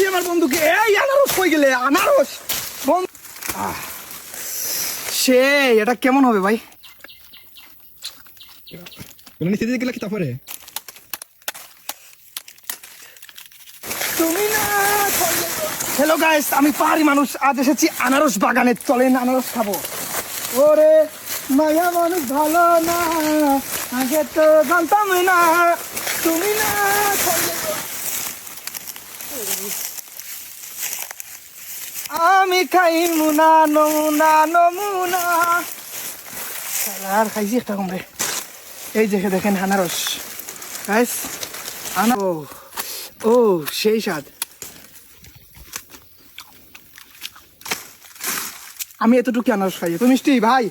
পাইছি আমার বন্ধুকে? এই আনারস কই গেলে? আনারস? বন্ধু সে এটা কেমন হবে ভাই? নিচে দিকে গেলে কি তারপরে তুমি না হ্যালো গাইস আমি পাহাড়ি মানুষ। আজ এসেছি আনারস বাগানে। চলেন আনারস খাব। ওরে মায়া মানুষ ভালো না। আগে তো জানতাম না। তুমি না। আমি খাই মুনা, নমুনা নমুনা। আর খাইছি একটা কম রে এই দেখে দেখেন আনারস। গাইস আনা ও ও, সেই স্বাদ। আমি এতটুকু আনারস খাই তো মিষ্টি, ভাই।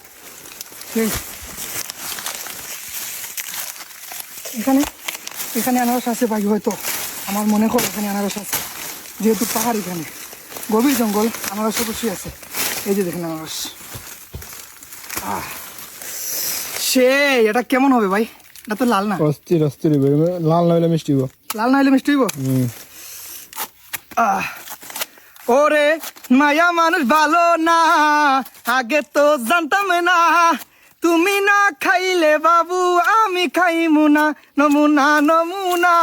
এখানে এখানে আনারস আছে ভাই, হয়তো। আমার মনে হয় এখানে আনারস আছে। যেহেতু পাহাড় এখানে। গভীর জঙ্গল আনারস অবশ্যই আছে। এই যে দেখেন আনারস সে এটা কেমন হবে ভাই? এটা তো লাল না? অস্থির অস্থির লাল না হলে মিষ্টি লাল না হলে মিষ্টি হইব? ওরে মায়া মানুষ ভালো না আগে তো জানতাম না। তুমি না খাইলে বাবু আমি খাইমু না। নমুনা নমুনা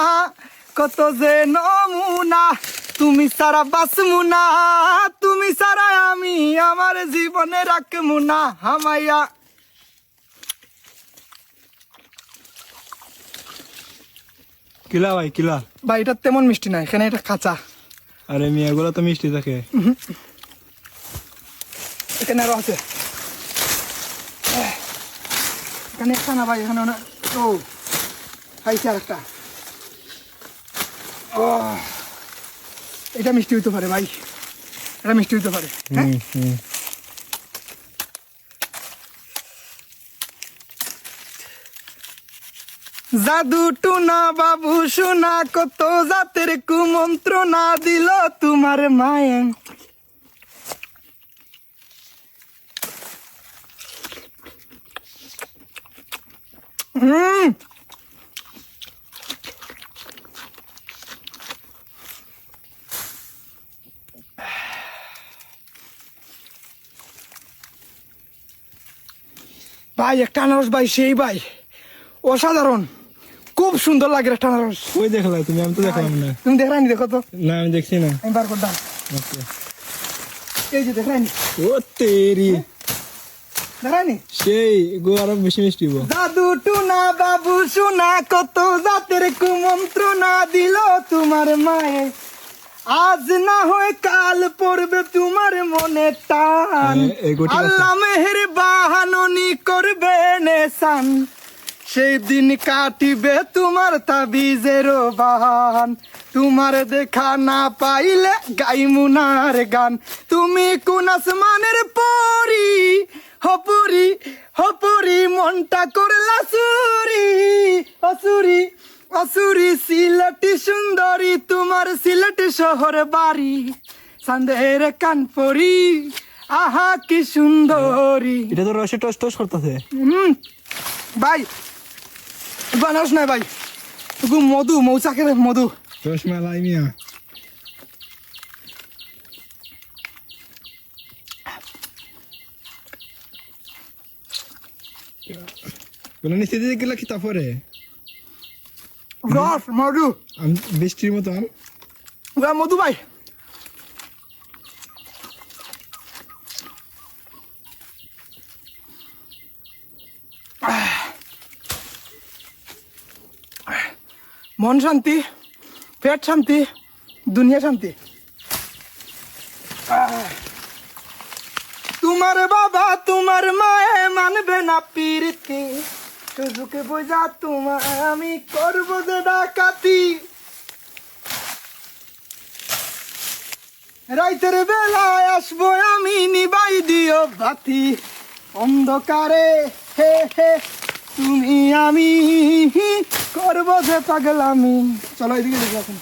কত যে নমুনা। তুমি সারা বাসমু না তুমি সারা আমি আমার জীবনে রাখমু না হামাইয়া। কিলা ভাই কিলা? বা এটা তেমন মিষ্টি না এখানে এটা কাঁচা। আরে মেয়েগুলো তো মিষ্টি থাকে। এখানে আরও আছে। এখানে একটা না ভাই এখানে ও খাইছে আর একটা ও। এটা মিষ্টি হইতে পারে ভাই। এটা মিষ্টি হইতে পারে হ্যাঁ? জাদু টুনা বাবু সোনা কত জাতের কুমন্ত্র না দিল তোমার মায়ে। হুম ভাই একটা আনারস ভাই সেই ভাই। অসাধারণ। খুব সুন্দর লাগে একটা আনারস ওই দেখলা তুমি? আমি তো দেখলাম না। তুমি দেখরানি দেখো তো। না আমি দেখছি না। আমি বার করতাম। এই যে দেখরানি ও তেরি। দেখরানি সেই গো আরও বেশি মিষ্টি হইব। দাদু টুনা বাবু সোনা কত জাতের কুমন্ত্রণা দিল তোমার মায়ে। আজ না হয় কাল পড়বে তোমার মনে টান। হ্যাঁ। আল্লাহ মেহের বাহাননি করবে নেশান সেই দিন কাটিবে তোমার তাবিজের বাহান। তোমার দেখা না পাইলে গাইমুনার গান। তুমি কোন আসমানের পরি হপুরি হপুরি মনটা করলা সুরি অসুরি। অসুরি সিলেটি সুন্দরী তোমার সিলেট শহর বাড়ি। সন্দেহের কানপুরি আহা কি সুন্দরী। এটা তো রসে টস টস করতেছে। হুম ভাই বানাস না ভাই। তুকু মধু মৌচাকের মধু। রসমালাই মিয়া। বলে দিকে গেলে কি তারপরে রস মধু মতন ওরা মধু ভাই। মন শান্তি পেট শান্তি দুনিয়া শান্তি। তোমার বাবা তোমার মায়ে মানবে না পিরিতি। সুযোগে বোঝা তোমার আমি করব যে ডাকাতি। রাইতের বেলায় আসব আমি নিবাই দিও বাতি। অন্ধকারে, হে হে, তুমি আমি করব যে পাগলামি। চলো এদিকে দেখো এখন।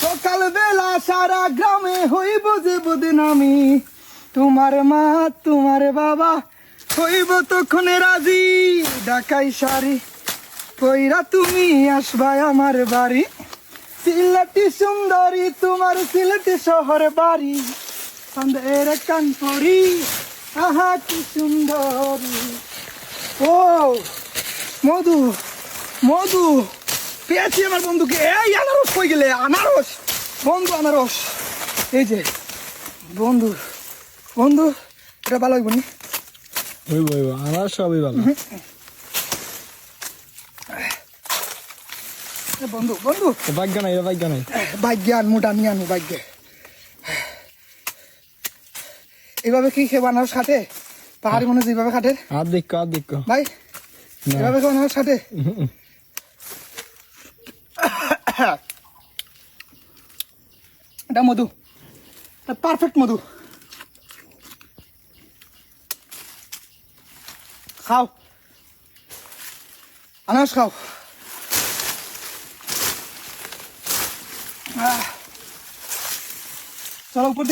সকাল বেলা সারা গ্রামে হইব যে বদনামি তোমার মা, তোমার বাবা হইব তখন রাজি। ডাকাই সারি কইরা তুমি আসবা আমার বাড়ি। সিলেটি সুন্দরী, তোমার সিলেটি শহরে বাড়ি। সন্দের কানপুরি আহা কি সুন্দরী। ও, মধু মধু। পেয়েছি আমার বন্ধুকে। এই আনারস কই গেলে? আনারস। বন্ধু, আনারস। এই যে, বন্ধু বন্ধু, এটা ভালো হইব নি? হইব হইব আমার সবই ভালো। বন্ধু বন্ধু। ভাগ্য নাই ভাগ্য নাই। ভাগ্য আনু ভাগ্য। এইভাবে কি খেয়ে আনারস খাটে পাহাড়ি মানুষ এইভাবে খাটে? আর দেখ আর দেখ। ভাই। এভাবে কেউ আনারস খাটে এটা মধু। পারফেক্ট মধু। Gauw. Aan gauw. Ah. Zo, lopen.